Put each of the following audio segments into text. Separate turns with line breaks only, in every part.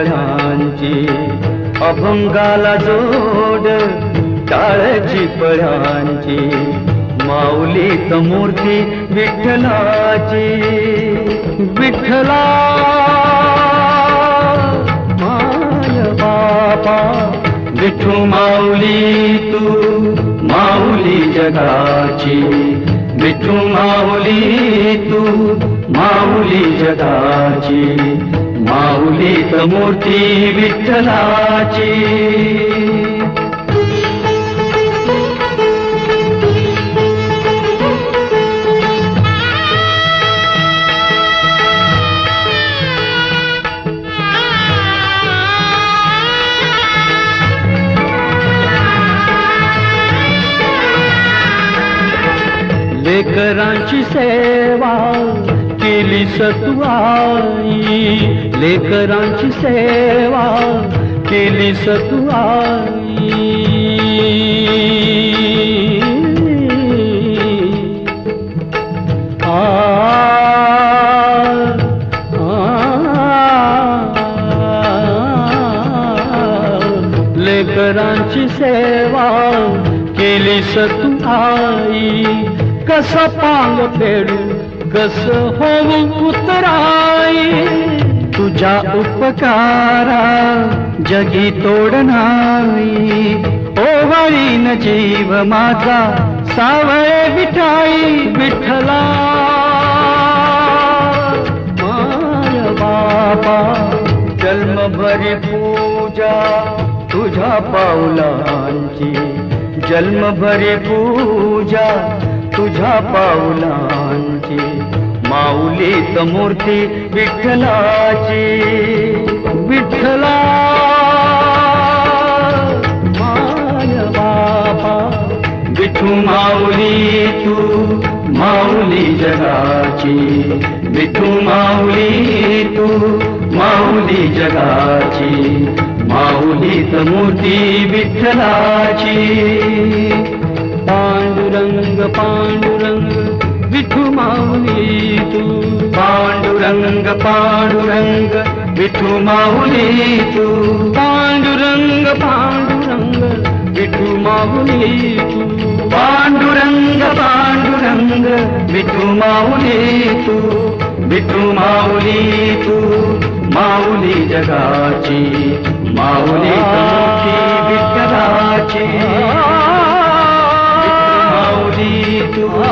पळ्यांची अभंगाला जोड टाळची पळ्यांची माऊली मूर्ती विठ्ठलाची. विठ्ठला माय बापा विठू माऊली तू माऊली जगाची. विठू माऊली तू माऊली जगाची. माऊलीत मूर्ती विठ्ठलाची. लेकरांची सेवा केली सतुआई लेकरांची सेवा केली सतुआई आ लेकरांची सेवा केली सतुआई कसा पांग फेडू? कस होऊ उतराई तुझ्या उपकारा जगी तोड नाही. ओवाळीन जीव माझा सावळे विठाई विठला माय बाबा जन्मभरी पूजा तुझ्या पाऊलांची जन्मभरी पूजा तुझ्या पाऊलांची माऊली समूर्ती विठ्ठलाची विठ्ठला. माय बापा विठू माऊली तू माऊली जगाची. विठू माऊली तू माऊली जगाची. माऊली समूर्ती विठ्ठलाची. पांडुरंग पांडुरंग पांडुरंग विठू माऊली तू. पांडुरंग पांडुरंग विठू माऊली तू. पांडुरंग पांडुरंग विठू माऊली तू. विठू माऊली तू माऊली जगाची माऊली विठ्ठलाची. माऊली तू.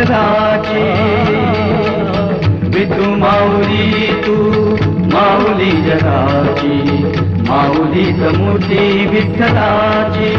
मूर्ती विठ्ठलाची विठू माऊली तू माऊली जगाची माऊली मूर्ती विठ्ठलाची।